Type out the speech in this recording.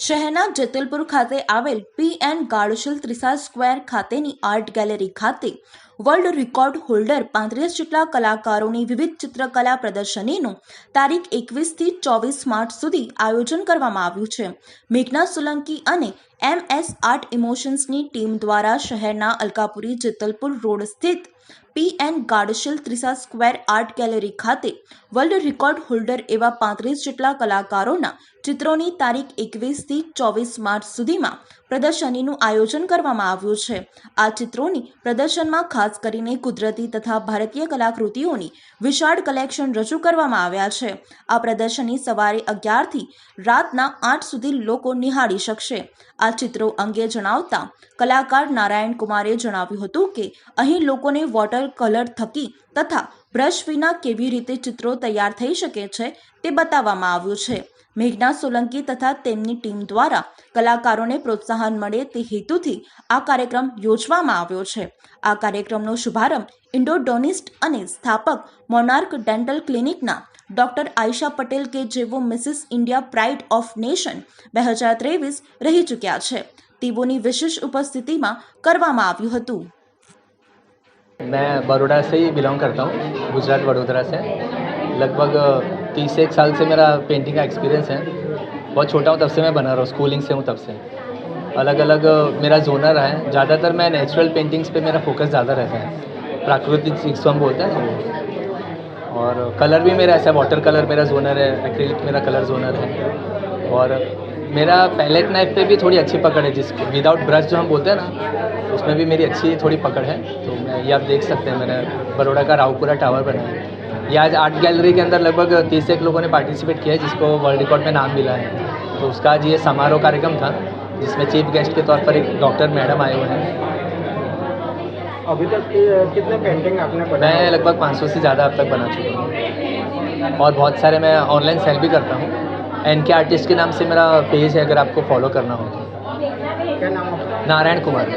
શહેરના જેતલપુર ખાતે આવેલ P N Gadgil Trisa square ખાતેની આર્ટ ગેલેરી ખાતે વર્લ્ડ રેકોર્ડ હોલ્ડર પાંત્રીસ જેટલા કલાકારોની વિવિધ ચિત્રકલા પ્રદર્શનીનું તારીખ એકવીસથી ચોવીસ માર્ચ સુધી આયોજન કરવામાં આવ્યું છે. મેઘના સોલંકી અને એમ એસ આર્ટ ઇમોશન્સની ટીમ દ્વારા શહેરના અલકાપુરી જેતલપુર રોડ સ્થિત P N Gadgil Trisa square art gallery ખાતે વર્લ્ડ રેકોર્ડ હોલ્ડર એવા પાંત્રીસ જેટલા કલાકારોના ચિત્રોની તારીખ એકવીસથી ચોવીસ માર્ચ સુધીમાં પ્રદર્શનીનું આયોજન કરવામાં આવ્યું છે. આ ચિત્રોની પ્રદર્શનમાં ખાસ કરીને કુદરતી તથા ભારતીય કલાકૃતિઓની વિશાળ કલેક્શન રજૂ કરવામાં આવ્યા છે. આ પ્રદર્શની સવારે અગિયારથી રાતના આઠ સુધી લોકો નિહાળી શકશે. આ ચિત્રો અંગે જણાવતા કલાકાર નારાયણ કુમારે જણાવ્યું હતું કે અહીં લોકોને વોટર કલર થકી તથા બ્રશ વિના કેવી રીતે ચિત્રો તૈયાર થઈ શકે છે તે બતાવવામાં આવ્યું છે. મેઘના સોલંકી તથા તેમની ટીમ દ્વારા કલાકારોને પ્રોત્સાહન મળે તે હેતુથી આ કાર્યક્રમ યોજવામાં આવ્યો છે. આ કાર્યક્રમનો શુભારંભ ઇન્ડોડોનિસ્ટ અને સ્થાપક મોનાર્ક ડેન્ટલ ક્લિનિકના ડોક્ટર આયશા પટેલ કે જેઓ Mrs India pride of nation બે હજાર ત્રેવીસ રહી ચૂક્યા છે. તેઓની વિશેષ ઉપસ્થિતિમાં કરવામાં આવ્યું હતું. मैं बड़ोड़ा से ही बिलोंग करता हूँ, गुजरात वडोदरा से। लगभग तीस एक साल से मेरा पेंटिंग का एक्सपीरियंस है। बहुत छोटा हूँ, तब से मैं बना रहा हूँ स्कूलिंग से हूँ, तब से। अलग अलग मेरा जोनर है। ज़्यादातर मैं नेचुरल पेंटिंग्स पे मेरा फोकस ज़्यादा रहता है। प्राकृतिक जिसको हम बोलते हैं। और कलर भी मेरा ऐसा वाटर कलर मेरा जोनर है एक्रिलिक मेरा कलर जोनर है। और मेरा पैलेट नाइफ पे भी थोड़ी अच्छी पकड़ है जिस विदाउट ब्रश जो हम बोलते हैं ना उसमें भी मेरी अच्छी थोड़ी पकड़ है। तो मैं ये आप देख सकते हैं मैंने बड़ोड़ा का रावपुरा टावर बनाया है। ये आज आर्ट गैलरी के अंदर लगभग तीस एक लोगों ने पार्टिसिपेट किया है जिसको वर्ल्ड रिकॉर्ड में नाम मिला है। तो उसका आज ये समारोह कार्यक्रम था जिसमें चीफ गेस्ट के तौर पर एक डॉक्टर मैडम आए हुए हैं। अभी तक कितने पेंटिंग आपने बनाए? मैं लगभग 500 से ज़्यादा अब तक बना चुका हूँ। और बहुत सारे मैं ऑनलाइन सेल भी करता हूँ। एन के आर्टिस्ट के नाम से मेरा पेज है अगर आपको फॉलो करना हो तो क्या नाम आपका नारायण कुमार